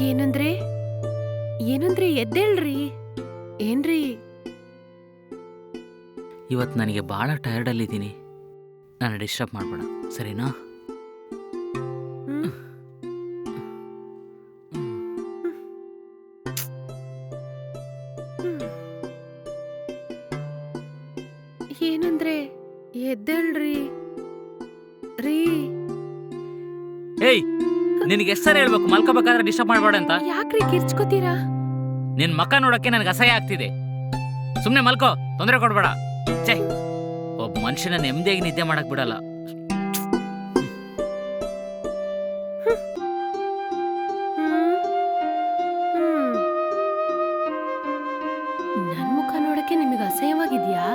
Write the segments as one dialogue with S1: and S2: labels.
S1: ಏನಂದ್ರೆ? ಏನಂದ್ರೆ ಎದ್ದೇಳ್ರಿ. ಏನ್ರಿ?
S2: ಇವತ್ತು ನನಗೆ ಭಾಳ ಟಯರ್ಡಲ್ಲಿದ್ದೀನಿ. ನಾನು ಡಿಸ್ಟರ್ಬ್ ಮಾಡಬೇಡ ಸರಿನಾ.
S1: ಏನಂದ್ರೆ ಎದ್ದೇಳ್ರಿ. ರೀ.
S2: ಏಯ್! ನಿನಗೆ ಎಷ್ಟು ಸರಿ ಹೇಳ್ಬೇಕು ಮಲ್ಕೋಬೇಕಾದ್ರೆ ಡಿಸ್ಟರ್ಬ್ ಮಾಡಬೇಡ ಅಂತ?
S1: ಯಾಕ್ರಿ ಕಿರ್ಚ್ಕೋತೀರಾ?
S2: ನಿನ್ ಮಕ್ಕ ನೋಡಕ್ಕೆ ನನಗೆ ಅಸಹ್ಯ ಆಗ್ತಿದೆ. ಸುಮ್ಮನೆ ಮಲ್ಕೋ ತೊಂದರೆ ಕೊಡ್ಬೇಡ. ಛೇ ಒಬ್ಬ ಮನುಷ್ಯನ ನೆಮ್ಮದಿಯಾಗಿ ನಿದ್ದೆ ಮಾಡಕ್ ಬಿಡಲ್ಲ.
S1: ನನ್ ಮುಖ ನೋಡಕ್ಕೆ ನಿಮಗೆ ಅಸಹ್ಯವಾಗಿದ್ಯಾ?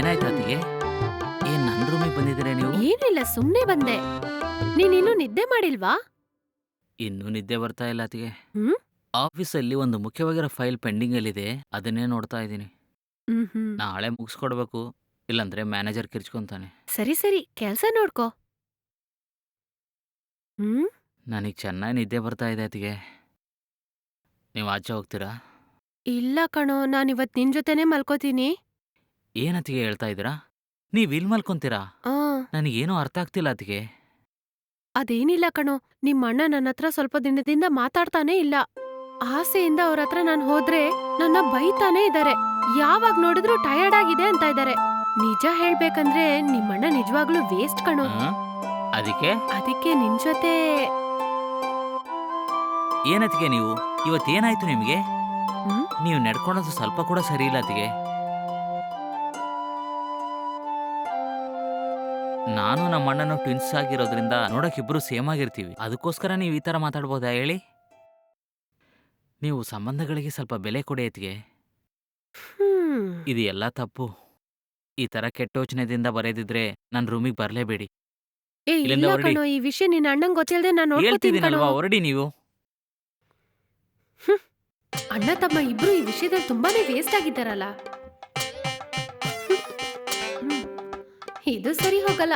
S2: ಏನಾಯ್ತು ಅತಿಗೆ ಏನ್ ನನ್ನ ರೂಮಿಗೆ ಬಂದಿದ್ರೆ ನೀವು?
S1: ಏನಿಲ್ಲ ಸುಮ್ನೆ ಬಂದೆ. ನೀನಿನ್ನೂ ನಿದ್ದೆ ಮಾಡಿಲ್ವಾ?
S2: ಇನ್ನೂ ನಿದ್ದೆ ಬರ್ತಾ ಇಲ್ಲ ಅತಿಗೆ
S1: ಹ್ಮ್?
S2: ಆಫೀಸಲ್ಲಿ ಒಂದು ಮುಖ್ಯವಾಗಿರೋ ಫೈಲ್ ಪೆಂಡಿಂಗ್ ಅಲ್ಲಿದೆ ಅದನ್ನೇ ನೋಡ್ತಾ ಇದ್ದೀನಿ.
S1: ಹ್ಮ್ ಹ್ಮ್
S2: ನಾಳೆ ಮುಗಿಸ್ಕೊಡ್ಬೇಕು ಇಲ್ಲಾಂದ್ರೆ ಮ್ಯಾನೇಜರ್ ಕಿರ್ಚ್ಕೊಂತಾನೆ.
S1: ಸರಿ ಸರಿ ಕೆಲ್ಸ ನೋಡ್ಕೋ. ಹ್ಮ್?
S2: ನನಗೆ ಚೆನ್ನಾಗಿ ನಿದ್ದೆ ಬರ್ತಾ ಇದೆ ಅತಿಗೆ ನೀವು ಆಚೆ ಹೋಗ್ತೀರಾ?
S1: ಇಲ್ಲ ಕಣೋ ನಾನಿವತ್ ನಿನ್ ಜೊತೆನೆ ಮಲ್ಕೋತೀನಿ.
S2: ಏನತಿಗೆ ಹೇಳ್ತಾ ಇದ್ದೀರಾ? ನೀವ್ ಇಲ್ ಮಲ್ಕೊಂತೀರಾ?
S1: ಆ.
S2: ನನಗೇನೂ ಅರ್ಥ ಆಗ್ತಿಲ್ಲ ಅತಿಗೆ
S1: ಅದೇನಿಲ್ಲ ಕಣೋ ನಿಮ್ಮ ಅಣ್ಣ ನನ್ನ ಹತ್ರ ಸ್ವಲ್ಪ ದಿನದಿಂದ ಮಾತಾಡ್ತಾನೆ ಇಲ್ಲ. ಆಸೆಯಿಂದ ಅವ್ರ ಹತ್ರ ನಾನ್ ಹೋದ್ರೆ ನನ್ನ ಬೈತಾನೇ ಇದ್ದಾರೆ ಯಾವಾಗ ನೋಡಿದ್ರು ಟಯರ್ಡ್ ಆಗಿದೆ ಅಂತ ಇದ್ದಾರೆ ನಿಜ ಹೇಳ್ಬೇಕಂದ್ರೆ ನಿಮ್ಮಣ್ಣ ನಿಜವಾಗ್ಲೂ ವೇಸ್ಟ್ ಕಣೋ.
S2: ಅದಕ್ಕೆ?
S1: ಅದಕ್ಕೆ ನಿನ್ ಜೊತೆ
S2: ಏನತಿಗೆ ನೀವು? ಇವತ್ತೇನಾಯ್ತು ನಿಮಗೆ?
S1: ಹ್ಮ್?
S2: ನೀವು ನಡ್ಕೊಳೋದು ಸ್ವಲ್ಪ ಕೂಡ ಸರಿ ಇಲ್ಲ ಅತಿಗೆ ನಾನು ನಮ್ಮ ಅಣ್ಣನು ಟ್ವಿನ್ಸ್ ಆಗಿರೋದ್ರಿಂದ ನೋಡಕ್ಕಿಬ್ರು ಸೇಮ್ ಆಗಿರ್ತೀವಿ. ಅದಕ್ಕೋಸ್ಕರ ನೀವು ಈ ಥರ ಮಾತಾಡ್ಬೋದಾ ಹೇಳಿ? ನೀವು ಸಂಬಂಧಗಳಿಗೆ ಸ್ವಲ್ಪ ಬೆಲೆ ಕೊಡಿ ಇದು ಎಲ್ಲ ತಪ್ಪು. ಈ ಥರ ಕೆಟ್ಟೋಚನೆದಿಂದ ಬರೆದಿದ್ರೆ ನನ್ನ ರೂಮಿಗೆ ಬರಲೇಬೇಡಿ
S1: ಏ
S2: ಇಲ್ಲಿಂದ
S1: ಇಲ್ಲ
S2: ಹೊರಡಿ.
S1: ಕಣೋ ಈ ವಿಷಯ ನಿನ್ನ ಅಣ್ಣಂಗ್ ಗೊತ್ತಿಲ್ದೆ ನಾನು ನೋಡ್ಕೋತೀನಿ ಕಣೋ.
S2: ಹೇಳ್ತಿದ್ದೀನಲ್ವಾ ಹೊರಡಿ ನೀವು.
S1: ಅಣ್ಣ ತಮ್ಮ ಇಬ್ರು ಈ ವಿಷಯದಲ್ಲಿ ತುಂಬಾನೇ ವೇಸ್ಟ್ ಆಗಿದ್ದಾರಲ್ಲ. ಇದು ಸರಿ ಹೋಗಲ್ಲ.